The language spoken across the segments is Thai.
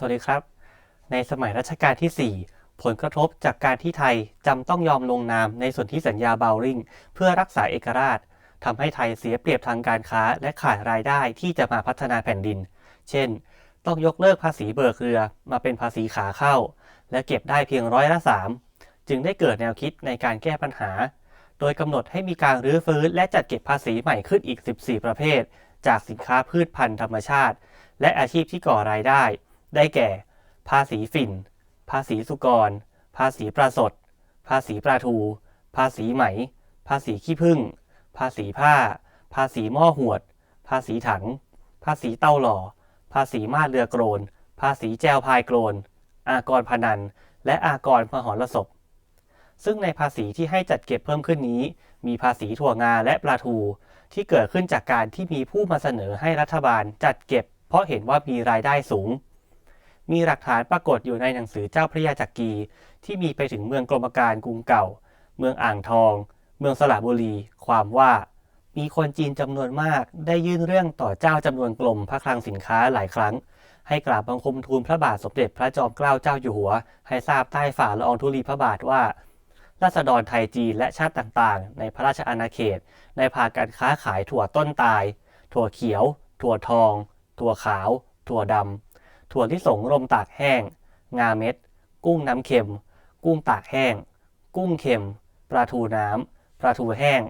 สวัสดีครับ ในสมัยรัชกาลที่ 4 ผลกระทบจากการที่ไทยจำต้องยอมลงนามในส่วนที่สัญญาเบลลิงเพื่อรักษาเอกราชทำให้ไทยเสียเปรียบทางการค้าและขาดรายได้ที่จะมาพัฒนาแผ่นดิน เช่น ต้องยกเลิกภาษีเบิกเรือมาเป็นภาษีขาเข้า และเก็บได้เพียงร้อยละสามจึงได้เกิดแนวคิดในการแก้ปัญหา โดยกำหนดให้มีการรื้อฟื้นและจัดเก็บภาษีใหม่ขึ้นอีก 14 ประเภท จากสินค้าพืชพันธุ์ธรรมชาติ และอาชีพที่ก่อรายได้ ได้แก่ ภาษีฝิ่น ภาษีสุกร ภาษีปลาสด ภาษีปลาทู ภาษีไหม ภาษีขี้ผึ้ง ภาษีผ้า ภาษีหม้อหวด ภาษีถัง ภาษีเต้าหล่อ ภาษีมาดเรือโกรน ภาษีแจวพายโกรน อากรพนัน และอากรมหรสพซึ่งในภาษีที่ให้จัดเก็บเพิ่มขึ้นนี้ มีภาษีถั่วงาและปลาทู ที่เกิดขึ้นจากการที่มีผู้มาเสนอให้รัฐบาลจัดเก็บ เพราะเห็นว่ามีรายได้สูง มีหลักฐานปรากฏอยู่ในหนังสือเจ้าพระยาจักรีที่มีไปถึงเมืองกรมการกรุงเก่า เมืองอ่างทอง เมืองสระบุรี ความว่า มีคนจีนจำนวนมากได้ยื่นเรื่องต่อเจ้าจำนวนกลมพระคลังสินค้าหลายครั้ง ให้กราบบังคมทูลพระบาทสมเด็จพระจอมเกล้าเจ้าอยู่หัว ให้ทราบใต้ฝ่าละอองธุลีพระบาทว่าราษฎรไทยจีนและชาติต่างๆ ในพระราชอาณาเขต ในพาการค้าขายถั่วต้นตาย ถั่วเขียว ถั่วทอง ถั่วขาว ถั่วดำ ถั่วที่สงรมตากแห้ง งาเม็ด กุ้งน้ำเค็ม กุ้งตากแห้ง กุ้งเค็ม ปลาทูน้ำ ปลาทูแห้ง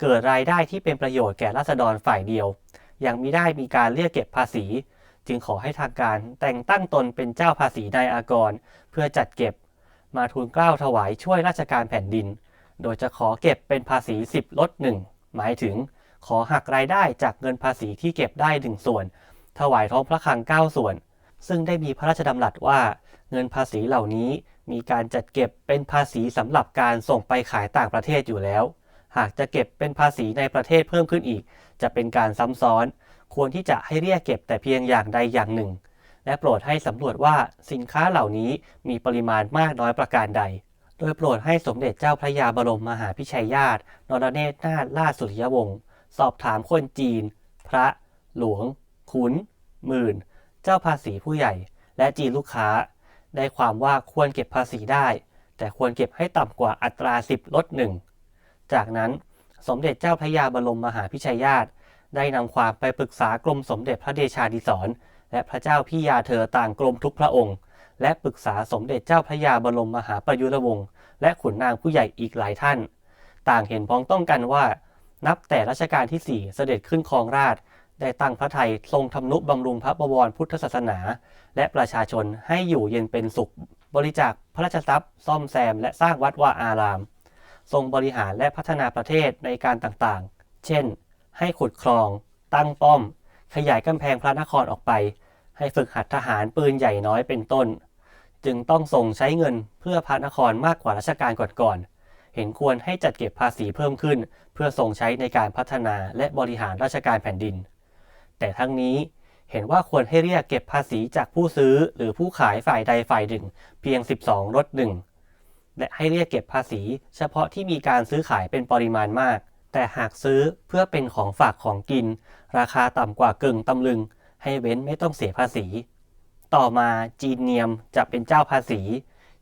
เกิดรายได้ที่เป็นประโยชน์แก่ราษฎรฝ่ายเดียว ยังมิได้มีการเรียกเก็บภาษี จึงขอให้ทางการแต่งตั้งตนเป็นเจ้าภาษีนายอากร เพื่อจัดเก็บ มาทูลเกล้าถวายช่วยราชการแผ่นดิน โดยจะขอเก็บเป็นภาษี10ลด1หมายถึงขอหักรายได้จากเงินภาษีที่เก็บได้1ส่วน ถวายท้องพระคลัง9ส่วน ซึ่งได้มีพระราชดำรัสว่า เงินภาษีเหล่านี้มีการจัดเก็บเป็นภาษีสำหรับการส่งไปขายต่างประเทศอยู่แล้ว หากจะเก็บเป็นภาษีในประเทศเพิ่มขึ้นอีก จะเป็นการซ้ำซ้อน ควรที่จะให้เรียกเก็บแต่เพียงอย่างใดอย่างหนึ่ง และโปรดให้สำรวจว่าสินค้าเหล่านี้มีปริมาณมากน้อยประการใด โดยโปรดให้สมเด็จเจ้าพระยาบรมมหาพิชัยญาตินรเนตรนาถราชสุริยวงศ์สอบถามคนจีน พระ หลวง ขุน หมื่น เจ้าภาษีผู้ใหญ่ และจีนลูกค้า ได้ความว่าควรเก็บภาษีได้ แต่ควรเก็บให้ต่ำกว่าอัตราสิบลดหนึ่งจากนั้นสมเด็จเจ้าพระยาบรมมหาพิชัยญาติ ได้นำความไปปรึกษากรมสมเด็จพระเดชาดิศรและพระเจ้าพี่ยาเธอต่างกรมทุกพระองค์ และปรึกษาสมเด็จเจ้าพระยาบรมมหาประยุรวงศ์และขุนนางผู้ใหญ่อีกหลายท่าน ต่างเห็นพ้องต้องกันว่า นับแต่รัชกาลที่ 4 เสด็จขึ้นครองราช ได้ตั้งพระไทยทรงทำนุบำรุงพระบวรพุทธศาสนา และประชาชนให้อยู่เย็นเป็นสุข บริจาคพระราชทรัพย์ ซ่อมแซม และสร้างวัดวาอาราม ทรงบริหารและพัฒนาประเทศในการต่างๆ เช่น ให้ขุดคลอง ตั้งป้อม ขยายกำแพงพระนครออกไป ให้ฝึกหัดทหารปืนใหญ่น้อยเป็นต้น จึงต้องส่งใช้เงินเพื่อพระนครมากกว่ารัชกาลก่อนๆเห็นควรให้จัดเก็บภาษีเพิ่มขึ้น เพื่อส่งใช้ในการพัฒนาและบริหารราชการแผ่นดิน แต่ทั้งนี้เห็นว่าควรให้เรียกเก็บภาษีจากผู้ซื้อหรือผู้ขายฝ่ายใดฝ่ายหนึ่ง เพียง 12ลดหนึ่งและให้เรียกเก็บภาษี เฉพาะที่มีการซื้อขายเป็นปริมาณมาก แต่หากซื้อเพื่อเป็นของฝากของกิน ราคาต่ำกว่ากึ่งตำลึง ให้เว้นไม่ต้องเสียภาษี ต่อมาจีนเนียมจะเป็นเจ้าภาษี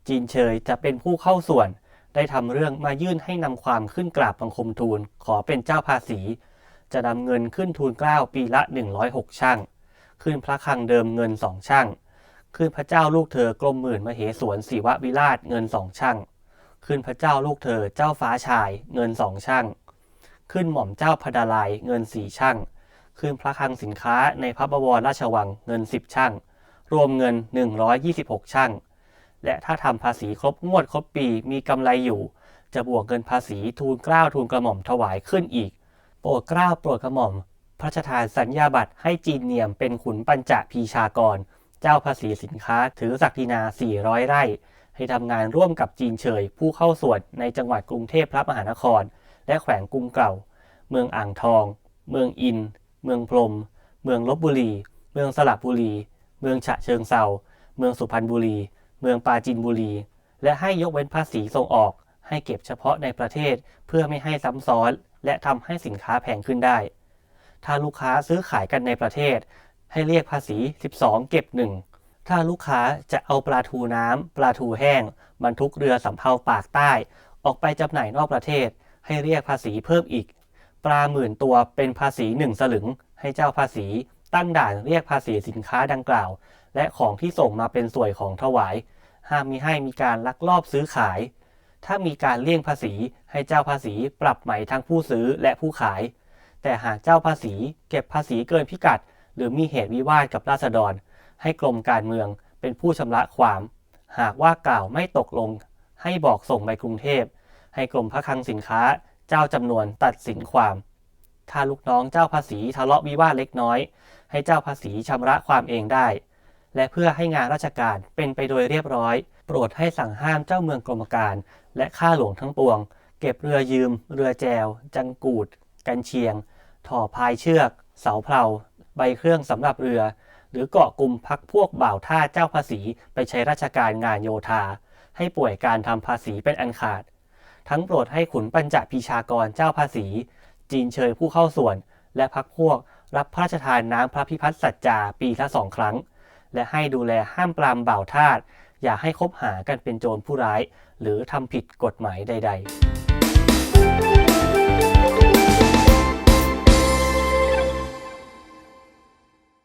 จีนเชยจะเป็นผู้เข้าส่วน ได้ทำเรื่องมายื่นให้นำความขึ้นกราบบังคมทูลขอเป็นเจ้าภาษี จะนำเงินขึ้นทูลเกล้าปีละ 106 ช่าง ขึ้นพระคลังเดิมเงินสองช่าง ขึ้นพระเจ้าลูกเธอกรมหมื่นมเหสวนศิววิราชเงินสองช่าง ขึ้นพระเจ้าลูกเธอเจ้าฟ้าชายเงินสองช่าง ขึ้นหม่อมเจ้าพดาลายเงินสี่ช่าง ขึ้นพระคลังสินค้าในพระบวรราชวังเงินสิบช่าง รวมเงิน 126 ช่าง และถ้าทำภาษีครบงวดครบปีมีกำไรอยู่ จะบวกเงินภาษีทูลเกล้าทูลกระหม่อมถวายขึ้นอีก โปรดเกล้าโปรดกระหม่อม พระราชทานสัญญาบัตรให้จีนเนียมเป็นขุนปัญจพีชากร เจ้าภาษีสินค้าถือศักดินา 400 ไร่ ให้ทำงานร่วมกับจีนเฉย ผู้เข้าส่วนในจังหวัดกรุงเทพพระมหานคร และแขวงกรุงเก่า เมืองอ่างทอง เมืองอิน เมืองพรม เมืองลบบุรี เมืองสระบุรี เมืองฉะเชิงเซาเมืองสุพรรณบุรี เมืองปราจีนบุรี และให้ยกเว้นภาษีส่งออก ให้เก็บเฉพาะในประเทศเพื่อไม่ให้ซ้ำซ้อน และทำให้สินค้าแพงขึ้นได้ ถ้าลูกค้าซื้อขายกันในประเทศ ให้เรียกภาษี 12 เก็บ 1 ถ้าลูกค้าจะเอาปลาทูน้ำปลาทูแห้ง บรรทุกเรือสำเภาปากใต้ ออกไปจำหน่ายนอกประเทศ ให้เรียกภาษีเพิ่มอีก ปลาหมื่นตัวเป็นภาษีหนึ่งสลึง ให้เจ้าภาษี ตั้งด่านเรียกภาษีสินค้าดังกล่าว และของที่ส่งมาเป็นส่วยของถวายห้ามมิให้มีการลักลอบซื้อขาย ถ้ามีการเลี่ยงภาษีให้เจ้าภาษีปรับใหม่ทั้งผู้ซื้อและผู้ขาย แต่หากเจ้าภาษีเก็บภาษีเกินพิกัด หรือมีเหตุวิวาทกับราษฎร ให้กรมการเมืองเป็นผู้ชำระความ หากว่ากล่าวไม่ตกลง ให้บอกส่งไปกรุงเทพ ให้กรมพระคลังสินค้า เจ้าจำนวนตัดสินความ ถ้าลูกน้องเจ้าภาษีทะเลาะวิวาทเล็กน้อย ให้เจ้าภาษีชำระความเองได้ และเพื่อให้งานราชการเป็นไปโดยเรียบร้อย ปรดให้สั่งห้ามเจ้าเมืองกรมการ และข้าหลวงทั้งปวง เก็บเรือยืม เรือแจว จังกูด กันเชียง ถ่อพายเชือก เสาเพลาใบเครื่องสำหรับเรือ หรือเกาะกลุ่มพักพวกบ่าวท่าเจ้าภาษีไปใช้ราชการงานโยธา ให้ป่วยการทำภาษีเป็นอันขาด ทั้งโปรดให้ขุนปัญจพีชากรเจ้าภาษี จีนเชยผู้เข้าส่วน และพักพวกรับพระราชทานน้ำพระพิพัฒน์สัจจาปีละสองครั้ง และให้ดูแลห้ามปรามบ่าวทาส อย่าให้คบหากันเป็นโจรผู้ร้าย หรือทำผิดกฎหมายใด ๆ